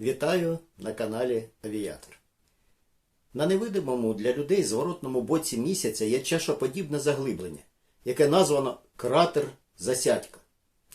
Вітаю на каналі Авіатор. На невидимому для людей зворотному боці місяця є чашоподібне заглиблення, яке названо кратер Засядька.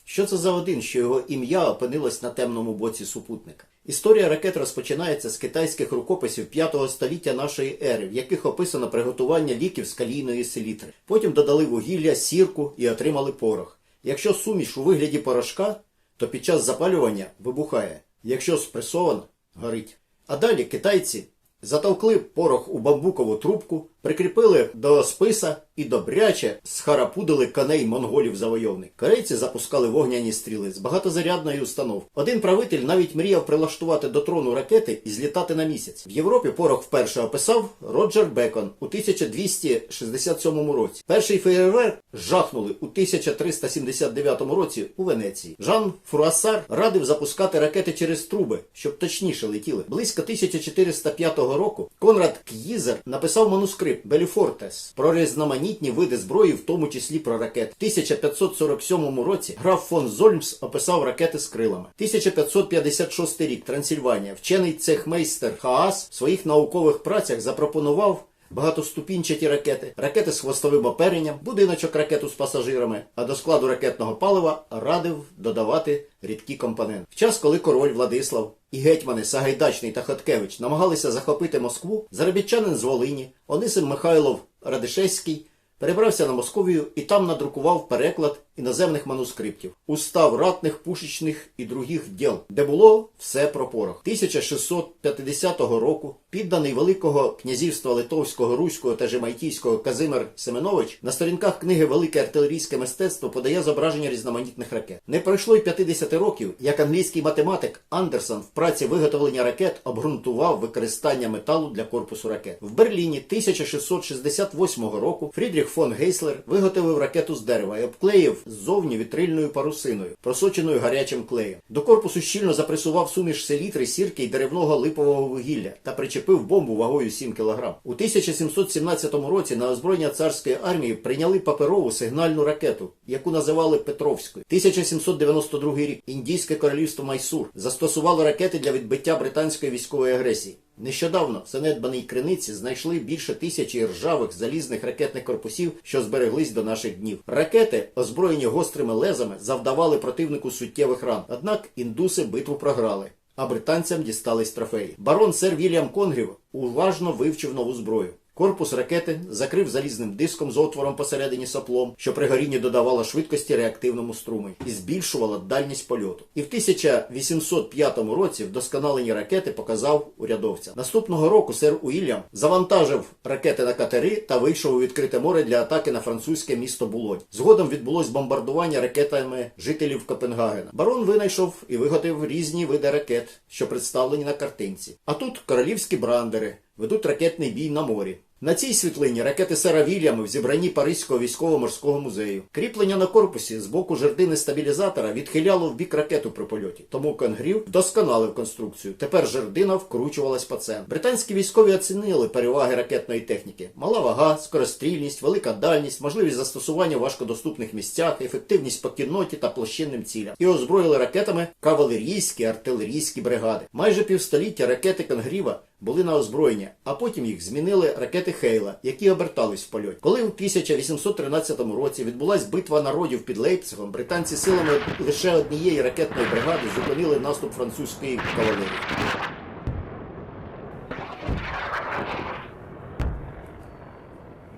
Що це за один, що його ім'я опинилось на темному боці супутника? Історія ракет розпочинається з китайських рукописів 5 століття нашої ери, в яких описано приготування ліків з калійної селітри. Потім додали вугілля, сірку і отримали порох. Якщо суміш у вигляді порошка, то під час запалювання вибухає. Якщо спресован, горить. А далі китайці затовкли порох у бамбукову трубку, прикріпили до списа і добряче схарапудили коней монголів завойовник. Корейці запускали вогняні стріли з багатозарядної установки. Один правитель навіть мріяв прилаштувати до трону ракети і злітати на місяць. В Європі порох вперше описав Роджер Бекон у 1267 році. Перший феєрверк жахнули у 1379 році у Венеції. Жан Фруассар радив запускати ракети через труби, щоб точніше летіли. Близько 1405 року Конрад К'їзер написав манускрипт Беліфортес про різноманітні види зброї, в тому числі про ракети. В 1547 році граф фон Зольмс описав ракети з крилами. 1556 рік Трансильванія. Вчений цехмейстер Хаас в своїх наукових працях запропонував багатоступінчаті ракети, ракети з хвостовим оперенням, будиночок ракету з пасажирами, а до складу ракетного палива радив додавати рідкі компоненти. В час, коли король Владислав і гетьмани Сагайдачний та Хоткевич намагалися захопити Москву, заробітчанин з Волині Онисим Михайлов Радишевський перебрався на Московію і там надрукував переклад іноземних манускриптів, устав ратних, пушечних і других діл, де було все про порох. 1650 року підданий Великого князівства Литовського, Руського та Жемайтійського Казимир Семенович на сторінках книги Велике артилерійське мистецтво подає зображення різноманітних ракет. Не пройшло й 50 років, як англійський математик Андерсон в праці виготовлення ракет обґрунтував використання металу для корпусу ракет. В Берліні 1668 року Фрідріх фон Гейслер виготовив ракету з дерева і обклеїв ззовні вітрильною парусиною, просоченою гарячим клеєм. До корпусу щільно запресував суміш селітри, сірки й деревного липового вугілля та причепив бомбу вагою 7 кг. У 1717 році на озброєння царської армії прийняли паперову сигнальну ракету, яку називали Петровською. 1792 рік Індійське королівство Майсур застосувало ракети для відбиття британської військової агресії. Нещодавно в занедбаній криниці знайшли більше тисячі ржавих залізних ракетних корпусів, що збереглись до наших днів. Ракети, озброєні гострими лезами, завдавали противнику суттєвих ран. Однак індуси битву програли. А британцям дістались трофеї. Барон сер Вільям Конгрів уважно вивчив нову зброю. Корпус ракети закрив залізним диском з отвором посередині соплом, що при горінні додавало швидкості реактивному струму і збільшувало дальність польоту. І в 1805 році вдосконалені ракети показав урядовцям. Наступного року сер Уільям завантажив ракети на катери та вийшов у відкрите море для атаки на французьке місто Булонь. Згодом відбулось бомбардування ракетами жителів Копенгагена. Барон винайшов і виготовив різні види ракет, що представлені на картинці. А тут королівські брандери ведуть ракетний бій на морі. На цій світлині ракети Сера Вільями в зібранні Паризького військово-морського музею. Кріплення на корпусі з боку жердини стабілізатора відхиляло в бік ракету при польоті. Тому Конгрів вдосконалив конструкцію. Тепер жердина вкручувалась по центру. Британські військові оцінили переваги ракетної техніки: мала вага, скорострільність, велика дальність, можливість застосування в важкодоступних місцях, ефективність по кінноті та площинним цілям. І озброїли ракетами кавалерійські артилерійські бригади. Майже півстоліття ракети Конгріва були на озброєння, а потім їх змінили ракети Хейла, які обертались в польоті. Коли у 1813 році відбулась битва народів під Лейпцигом, британці силами лише однієї ракетної бригади зупинили наступ французької кавалерії.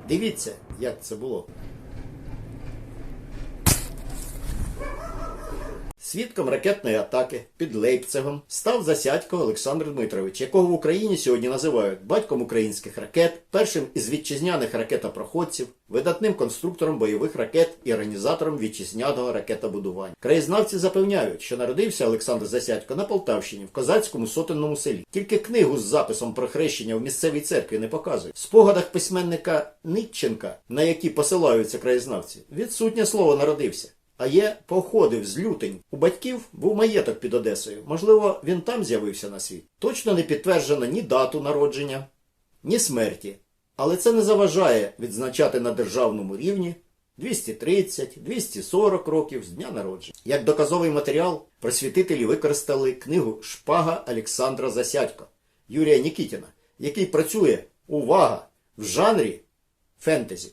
Дивіться, як це було. Свідком ракетної атаки під Лейпцигом став Засядько Олександр Дмитрович, якого в Україні сьогодні називають батьком українських ракет, першим із вітчизняних ракетопроходців, видатним конструктором бойових ракет і організатором вітчизняного ракетобудування. Краєзнавці запевняють, що народився Олександр Засядько на Полтавщині в козацькому сотенному селі. Тільки книгу з записом про хрещення в місцевій церкві не показують. В спогадах письменника Нитченка, на які посилаються краєзнавці, відсутнє слово народився. А є походив з лютень. У батьків був маєток під Одесою. Можливо, він там з'явився на світ. Точно не підтверджено ні дату народження, ні смерті. Але це не заважає відзначати на державному рівні 230, 240 років з дня народження. Як доказовий матеріал просвітителі використали книгу Шпага Олександра Засядько Юрія Нікітіна, який працює, увага, в жанрі фентезі.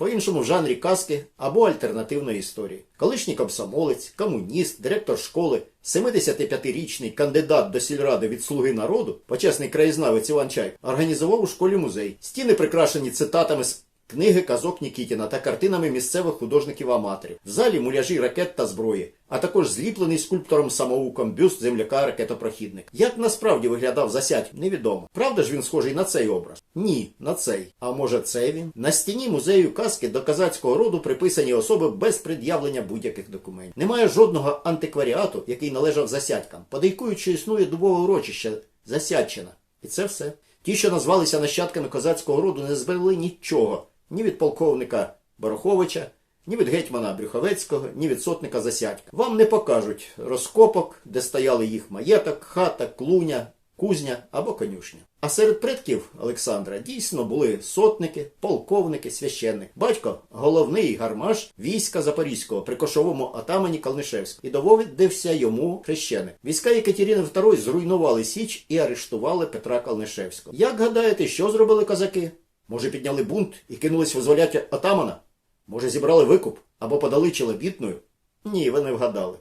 По-іншому в жанрі казки або альтернативної історії. Колишній комсомолець, комуніст, директор школи, 75-річний кандидат до сільради від Слуги народу, почесний краєзнавець Іван Чай, організував у школі музей. Стіни прикрашені цитатами з книги казок Нікітіна та картинами місцевих художників-аматорів. В залі муляжі ракет та зброї, а також зліплений скульптором самоуком бюст земляка ракетопрохідник. Як насправді виглядав засядь, невідомо. Правда ж він схожий на цей образ? Ні, на цей. А може це він? На стіні музею казки до казацького роду приписані особи без пред'явлення будь-яких документів. Немає жодного антикваріату, який належав засядькам. Подейкують, що існує дубове урочище Засядчина. І це все. Ті, що назвалися нащадками козацького роду, не зберегли нічого ні від полковника Бароховича, ні від гетьмана Брюховецького, ні від сотника Засядька. Вам не покажуть розкопок, де стояли їх маєток, хата, клуня, кузня або конюшня. А серед предків Олександра дійсно були сотники, полковники, священник. Батько головний гармаш війська Запорізького при кошовому атамані Калнишевського і доводився йому хрещеник. Війська Екатерини II зруйнували Січ і арештували Петра Калнишевського. Як гадаєте, що зробили козаки? Може, підняли бунт і кинулись визволяти атамана? Може, зібрали викуп або подали челобітною? Ні, ви не вгадали.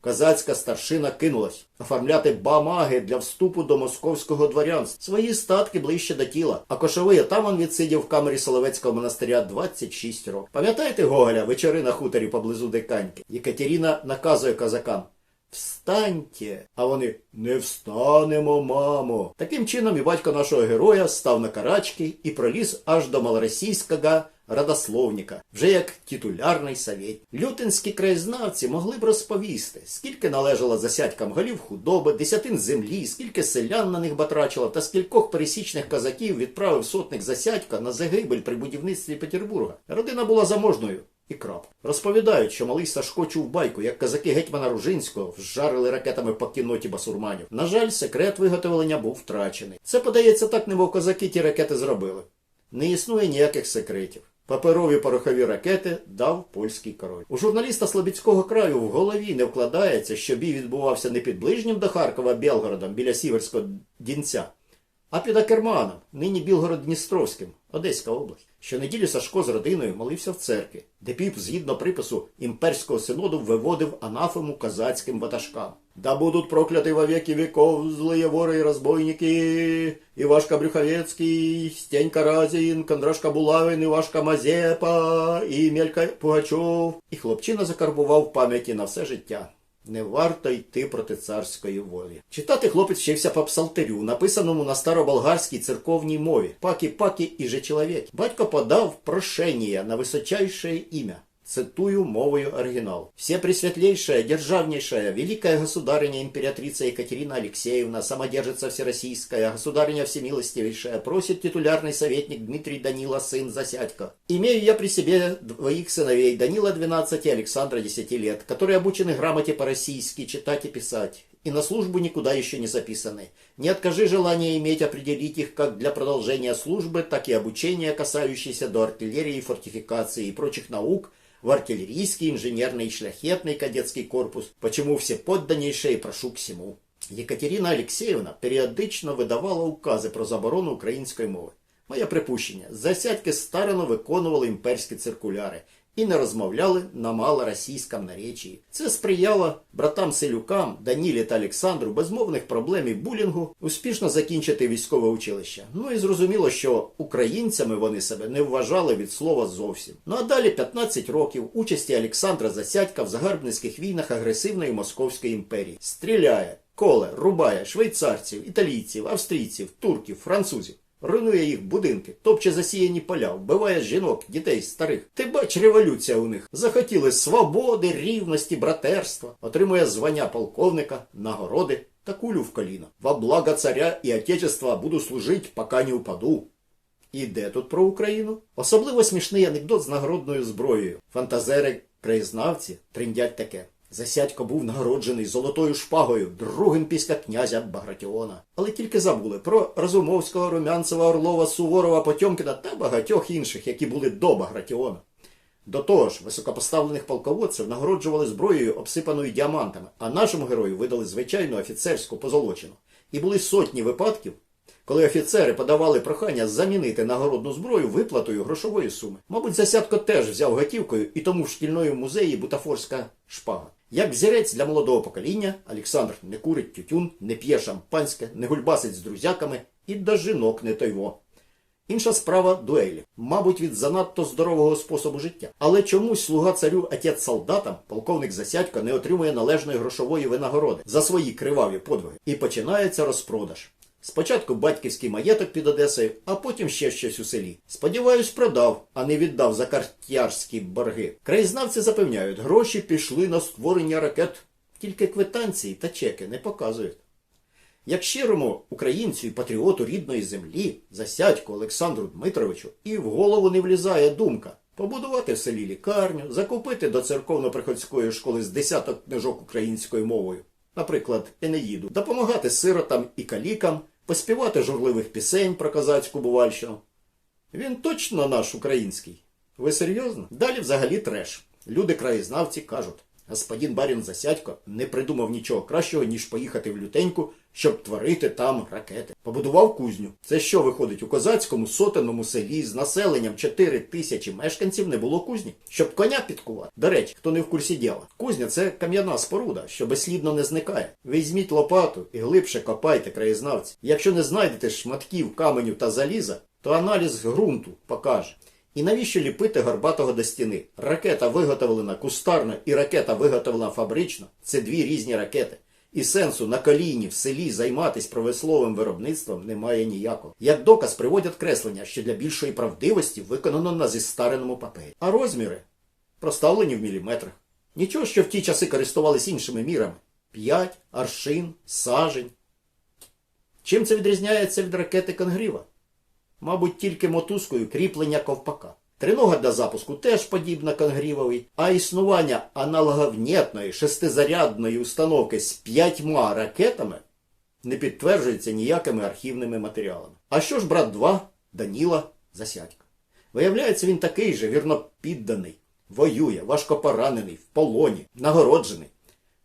Козацька старшина кинулась оформляти бамаги для вступу до московського дворянства. Свої статки ближче до тіла. А кошовий атаман відсидів в камері Соловецького монастиря 26 років. Пам'ятаєте Гоголя, вечори на хуторі поблизу Диканьки? Єкатеріна наказує козакам. Встаньте, а вони не встанемо, мамо. Таким чином і батько нашого героя став на карачки і проліз аж до малоросійського родословника, вже як титулярний совєт. Лютинські краєзнавці могли б розповісти, скільки належало засядькам голів худоби, десятин землі, скільки селян на них батрачило, та скількох пересічних козаків відправив сотник засядька на загибель при будівництві Петербурга. Родина була заможною. І крап. Розповідають, що малий Сашко чув байку, як казаки гетьмана Ружинського вжарили ракетами по кінноті басурманів. На жаль, секрет виготовлення був втрачений. Це подається так, немов козаки ті ракети зробили. Не існує ніяких секретів. Паперові порохові ракети дав польський король. У журналіста Слобідського краю в голові не вкладається, що бій відбувався не під ближнім до Харкова Білгородом біля Сіверського Дінця, а під Акерманом, нині Білгород-Дністровським, Одеська область. Щонеділі Сашко з родиною молився в церкві, де піп, згідно припису імперського синоду, виводив анафему казацьким ватажкам. Да будуть прокляті во веки веков злые воры и разбойники, Ивашка Брюховецкий, Стенька Разин, Кондрашка Булавин, Ивашка Мазепа, і Мелька Пугачов. І хлопчина закарбував пам'яті на все життя. Не варто йти проти царської волі. Читати хлопець вчився по псалтирю, написаному на староболгарській церковній мові. Паки-паки і же чоловік. Батько подав прошення на височайше ім'я. Цитую мовою оригинал. «Все пресветлейшая, державнейшая, великая государыня императрица Екатерина Алексеевна, самодержица всероссийская, государыня всемилостивейшая, просит титулярный советник Дмитрий Данила, сын Засядько. Имею я при себе двоих сыновей, Данила 12 и Александра 10 лет, которые обучены грамоте по-российски читать и писать и на службу никуда еще не записаны. Не откажи желания иметь определить их как для продолжения службы, так и обучения, касающиеся до артиллерии, фортификации и прочих наук, в артиллерийский, инженерный и шляхетный кадетский корпус, почему все подданнейшие прошу к всему. Екатерина Алексеївна періодично видавала укази про заборону української мови. Моє припущення, засядьки старано виконували імперські циркуляри і не розмовляли на малоросійському наречії. Це сприяло братам селюкам Данілі та Олександру без мовних проблем і булінгу успішно закінчити військове училище. Ну і зрозуміло, що українцями вони себе не вважали від слова зовсім. Ну а далі 15 років участі Олександра Засядька в загарбницьких війнах агресивної Московської імперії. Стріляє, коле, рубає швейцарців, італійців, австрійців, турків, французів. Руйнує їх будинки, топче засіяні поля, вбиває жінок, дітей, старих. Ти бач, революція у них. Захотіли свободи, рівності, братерства. Отримує звання полковника, нагороди та кулю в коліно. Во благо царя і отечества буду служить, пока не упаду. І де тут про Україну? Особливо смішний анекдот з нагородною зброєю. Фантазери, краєзнавці триндять таке. Засядько був нагороджений золотою шпагою, другим після князя Багратіона. Але тільки забули про Разумовського, Румянцева, Орлова, Суворова, Потьомкіна та багатьох інших, які були до Багратіона. До того ж, високопоставлених полководців нагороджували зброєю, обсипаною діамантами, а нашому герою видали звичайну офіцерську позолочену. І були сотні випадків, коли офіцери подавали прохання замінити нагородну зброю виплатою грошової суми. Мабуть, засядко теж взяв готівкою і тому в шкільному музеї бутафорська шпага. Як взірець для молодого покоління, Олександр не курить тютюн, не п'є шампанське, не гульбасить з друзяками і до жінок не тойво. Інша справа дуелі, мабуть, від занадто здорового способу життя. Але чомусь слуга царю отець солдатам, полковник Засядько, не отримує належної грошової винагороди за свої криваві подвиги. І починається розпродаж. Спочатку батьківський маєток під Одесою, а потім ще щось у селі. Сподіваюсь, продав, а не віддав за картярські борги. Краєзнавці запевняють, гроші пішли на створення ракет, тільки квитанції та чеки не показують. Як щирому українцю і патріоту рідної землі, засядьку Олександру Дмитровичу, і в голову не влізає думка побудувати в селі лікарню, закупити до церковно-приходської школи з десяток книжок українською мовою, наприклад, Енеїду, допомагати сиротам і калікам, поспівати журливих пісень про козацьку бувальщину. Він точно наш український. Ви серйозно? Далі взагалі треш. Люди краєзнавці кажуть, господин барін Засядько не придумав нічого кращого, ніж поїхати в лютеньку, щоб творити там ракети. Побудував кузню. Це що виходить у козацькому сотенному селі з населенням 4 тисячі мешканців не було кузні, щоб коня підкувати. До речі, хто не в курсі діла. Кузня це кам'яна споруда, що безслідно не зникає. Візьміть лопату і глибше копайте краєзнавці. Якщо не знайдете шматків каменю та заліза, то аналіз ґрунту покаже. І навіщо ліпити горбатого до стіни? Ракета виготовлена кустарно і ракета виготовлена фабрично це дві різні ракети. І сенсу на коліні в селі займатися промисловим виробництвом немає ніякого. Як доказ приводять креслення, що для більшої правдивості виконано на зістареному папері. А розміри проставлені в міліметрах. Нічого, що в ті часи користувались іншими мірами: п'ять, аршин, сажень. Чим це відрізняється від ракети Конгріва? Мабуть, тільки мотузкою кріплення ковпака. Тринога для запуску теж подібна конгрівовій, а існування аналоговнєтної шестизарядної установки з п'ятьма ракетами не підтверджується ніякими архівними матеріалами. А що ж брат 2 Даніла Засядько? Виявляється, він такий же вірно підданий, воює, важко поранений, в полоні, нагороджений.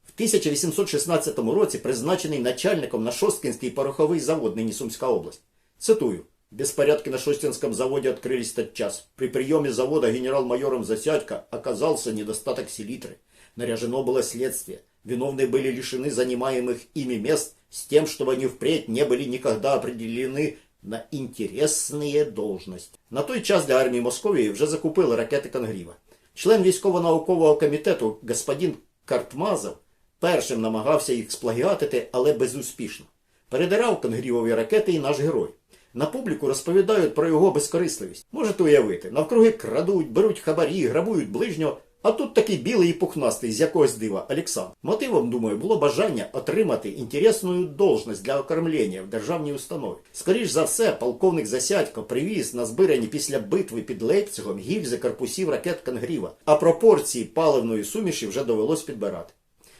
В 1816 році призначений начальником на Шосткинський пороховий завод, нині Сумська область. Цитую. Беспорядки на Шостинском заводе открылись тотчас. При приеме завода генерал-майором Засядько оказался недостаток селитры. Наряжено было следствие. Виновные были лишены занимаемых ими мест с тем, чтобы они впредь не были никогда определены на интересные должности. На той час для армії Московії вже закупили ракети Конгріва. Член військово-наукового комітету господин Картмазов першим намагався їх сплагіатити, але безуспішно. Передирав Конгрівові ракети і наш герой. На публіку розповідають про його безкорисливість. Можете уявити, навкруги крадуть, беруть хабарі, грабують ближнього, а тут такий білий і пухнастий з якогось дива Олександр. Мотивом, думаю, було бажання отримати інтересну должність для окормлення в державній установі. Скоріш за все, полковник Засядько привіз на збирані після битви під Лейпцигом гільзи корпусів ракет Конгріва, а пропорції паливної суміші вже довелось підбирати.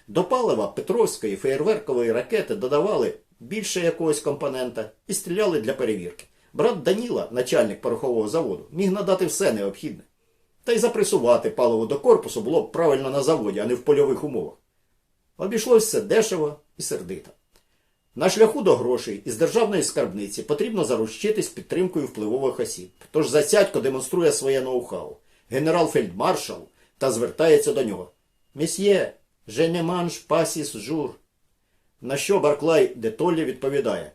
До палива Петровської феєрверкової ракети додавали більше якогось компонента і стріляли для перевірки. Брат Даніла, начальник порохового заводу, міг надати все необхідне. Та й запресувати паливо до корпусу було б правильно на заводі, а не в польових умовах. Обійшлося все дешево і сердито. На шляху до грошей із державної скарбниці потрібно заручитись підтримкою впливових осіб. Тож Засядько демонструє своє ноу-хау. Генерал-фельдмаршал та звертається до нього. Месьє, ne mange pas six jours. На що Барклай де Толлі відповідає: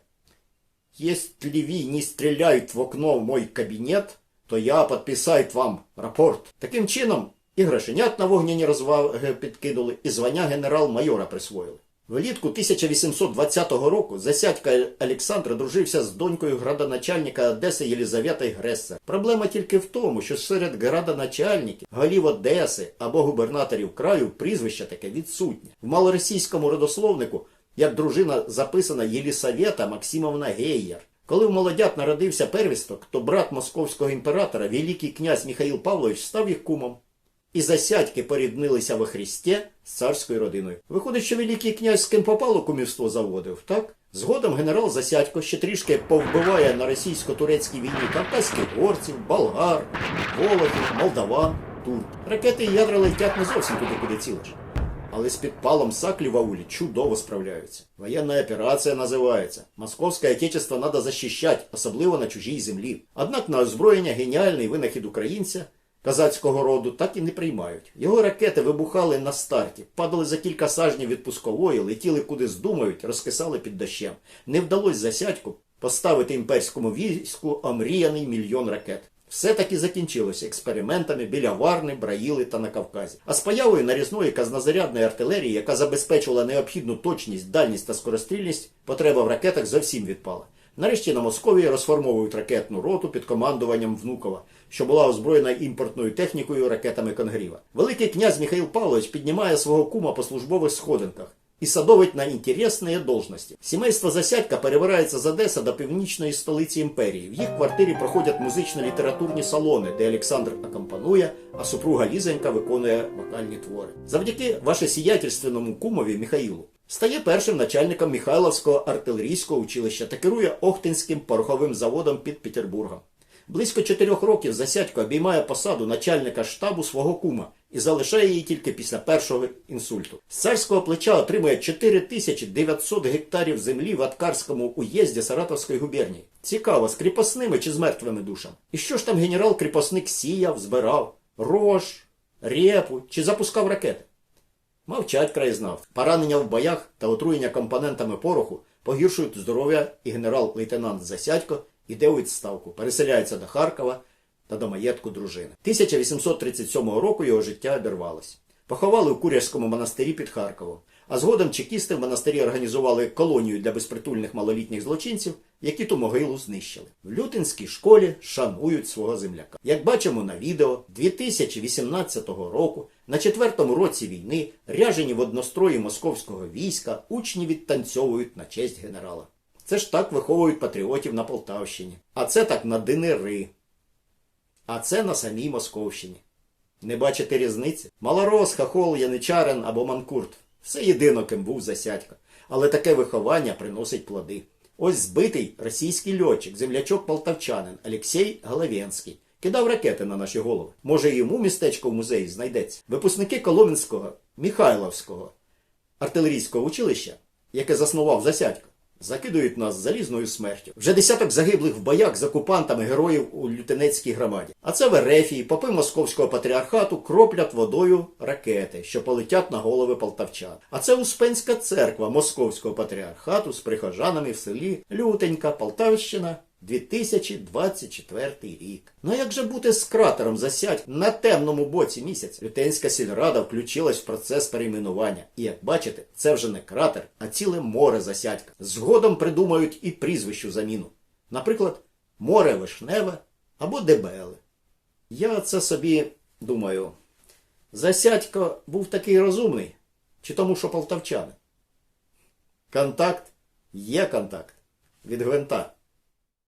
Если ви не стріляють в окно в мой кабінет, то я підписаю вам рапорт. Таким чином, і грошенят на вогняні розваги підкинули, і звання генерал-майора присвоїли. Влітку 1820 року Засядька Олександр дружився з донькою градоначальника Одеси Єлизаветою Грессер. Проблема тільки в тому, що серед градоначальників, голів Одеси або губернаторів краю прізвище таке відсутнє. В малоросійському родословнику як дружина записана Єлісавета Максимовна Гейєр. Коли в молодят народився первісток, то брат московського імператора, великий князь Михаїл Павлович, став їх кумом. І засядьки поріднилися во Христі з царською родиною. Виходить, що великий князь з ким попало кумівство заводив, так? Згодом генерал Засядько ще трішки повбиває на російсько-турецькій війні кавказьких горців, болгар, вологів, молдаван. тур. Ракети і ядра летять не зовсім туди, куди цілиш. Але з підпалом саклі в аулі чудово справляються. Воєнна операція називається. Московське отечество надо защищать, особливо на чужій землі. Однак на озброєння геніальний винахід українця казацького роду так і не приймають. Його ракети вибухали на старті, падали за кілька сажнів від пускової, летіли куди здумають, розкисали під дощем. Не вдалося засядьку поставити імперському війську омріяний мільйон ракет. Все таки закінчилося експериментами біля Варни, Браїли та на Кавказі. А з появою нарізної казнозарядної артилерії, яка забезпечувала необхідну точність, дальність та скорострільність, потреба в ракетах зовсім відпала. Нарешті на Московії розформовують ракетну роту під командуванням Внукова, що була озброєна імпортною технікою ракетами Конгріва. Великий князь Михаїл Павлович піднімає свого кума по службових сходинках і садовить на інтересні должності. Сімейство Засядька перебирається з Одеси до північної столиці імперії. В їх квартирі проходять музично-літературні салони, де Олександр акомпанує, а супруга Лізонька виконує вокальні твори. Завдяки вашесіятельственному кумові Михаїлу стає першим начальником Михайловського артилерійського училища та керує Охтинським пороховим заводом під Петербургом. Близько чотирьох років Засядько обіймає посаду начальника штабу свого кума і залишає її тільки після першого інсульту. З царського плеча отримує 4900 гектарів землі в Аткарському уєзді Саратовської губернії. Цікаво, з кріпосними чи з мертвими душами. І що ж там генерал-кріпосник сіяв, збирав? Рож, репу чи запускав ракети? Мовчать краєзнавці. Поранення в боях та отруєння компонентами пороху погіршують здоров'я і генерал-лейтенант Засядько іде у відставку, переселяється до Харкова та до маєтку дружини. 1837 року його життя обірвалось. Поховали у Курявському монастирі під Харковом. А згодом чекісти в монастирі організували колонію для безпритульних малолітніх злочинців, які ту могилу знищили. В Лютинській школі шанують свого земляка. Як бачимо на відео, 2018 року, на четвертому році війни, ряжені в однострої московського війська, учні відтанцьовують на честь генерала. Це ж так виховують патріотів на Полтавщині. А це так на динери. А це на самій Московщині. Не бачите різниці? Малорос, хахол, яничарин або манкурт. Все єдино, ким був засядька. Але таке виховання приносить плоди. Ось збитий російський льотчик, землячок полтавчанин Олексій Головенський. Кидав ракети на наші голови. Може, йому містечко в музеї знайдеться. Випускники Коломенського, Михайловського артилерійського училища, яке заснував засядько, закидують нас залізною смертю. Вже десяток загиблих в боях з окупантами героїв у лютенецькій громаді. А це в Ерефії попи московського патріархату кроплять водою ракети, що полетять на голови полтавчан. А це Успенська церква московського патріархату з прихожанами в селі Лютенька, Полтавщина. 2024 рік. Ну як же бути з кратером засядь на темному боці місяця? Лютенська сільрада включилась в процес перейменування. І як бачите, це вже не кратер, а ціле море засядька. Згодом придумають і прізвищу заміну. Наприклад, море Вишневе або Дебеле. Я це собі думаю. Засядько був такий розумний, чи тому, що полтавчани? Контакт є контакт від гвинта.